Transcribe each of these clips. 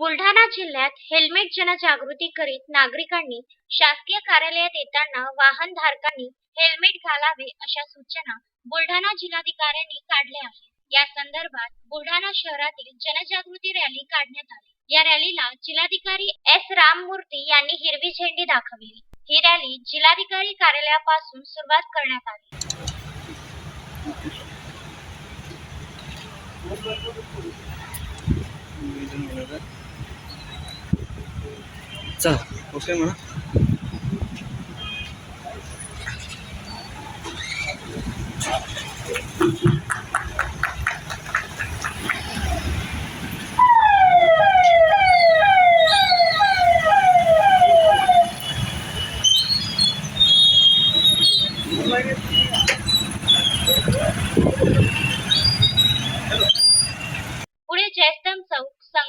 बुलढाणा जिल्ह्यात हेल्मेट जनजागृती करीत नागरिकांनी शासकीय कार्यालयात येताना वाहन धारकांनी हेल्मेट घालावे अशा सूचना बुलढाणा जिल्हाधिकाऱ्यांनी काढल्या आहेत. या संदर्भात बुलढाणा शहरातील जनजागृती रॅली काढण्यात आली. या रॅलीला जिल्हाधिकारी एस. राममूर्ती यांनी हिरवी झेंडी दाखवली. ही रॅली जिल्हाधिकारी कार्यालयापासून सुरुवात करण्यात आली. चला ओके म्हणा पुढे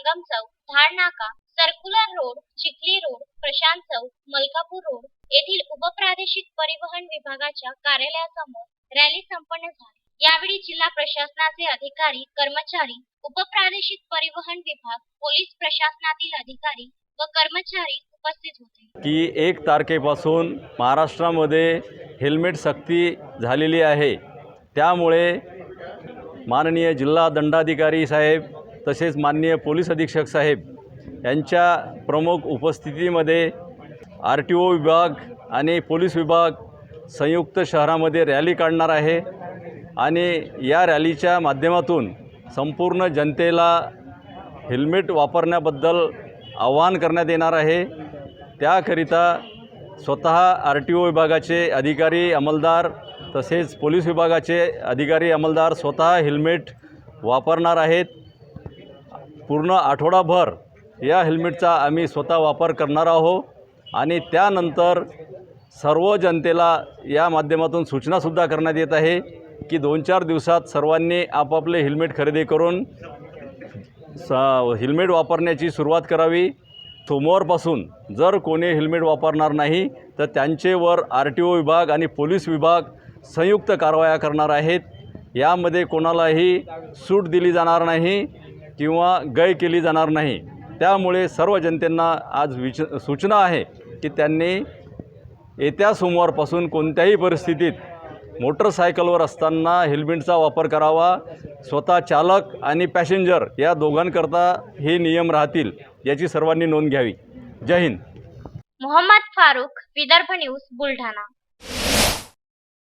Sangam Chowk Dhad Naka circular road Chikhli road Prashant Chowk Malkapur road येथील उपप्रादेशिक परिवहन विभागाच्या कार्यालयासमोर रॅली संपन्न झाली. यावेळी जिल्हा प्रशासनाचे अधिकारी कर्मचारी उपप्रादेशिक परिवहन विभाग पोलीस प्रशासनातील अधिकारी व कर्मचारी उपस्थित होते. की एक तारखेपासून महाराष्ट्रामध्ये हेल्मेट सक्ती झालेली आहे. त्यामुळे माननीय जिल्हा दंडाधिकारी साहेब तसेच माननीय पोलीस अधीक्षक साहेब यांच्या प्रमुख उपस्थितीमध्ये आर टी ओ विभाग आणि पोलीस विभाग संयुक्त शहरामध्ये रॅली काढणार आहे आणि या रॅलीच्या माध्यमातून संपूर्ण जनतेला हेल्मेट वापरण्याबद्दल आवाहन करण्यात येणार आहे. त्याकरिता स्वतः आर टी ओ विभागाचे अधिकारी अंमलदार तसेच पोलीस विभागाचे अधिकारी अंमलदार स्वतः हेल्मेट वापरणार आहेत. पूर्ण आठवडाभर या हेल्मेटचा आम्ही स्वतः वापर करणार आहो. आणि त्यानंतर सर्व जनतेला या माध्यमातून सूचनासुद्धा करण्यात येत आहे की दोन चार दिवसात सर्वांनी आपापले हेल्मेट खरेदी करून स हेल्मेट वापरण्याची सुरुवात करावी. सोमवारपासून जर कोणी हेल्मेट वापरणार नाही तर त्यांचेवर आर टी ओ विभाग आणि पोलीस विभाग संयुक्त कारवाया करणार आहेत. यामध्ये कोणालाही सूट दिली जाणार नाही. किंवा गय केली जाणार नाही. त्यामुळे सर्व जनतेंना आज विच सूचना आहे की त्यांनी येत्या सोमवारपासून कोणत्याही परिस्थितीत मोटरसायकलवर असताना हेल्मेटचा वापर करावा. स्वतः चालक आणि पॅसेंजर या दोघांकरता हे नियम राहतील याची सर्वांनी नोंद घ्यावी. जय हिंद. मोहम्मद फारुख विदर्भ न्यूज बुलढाणा.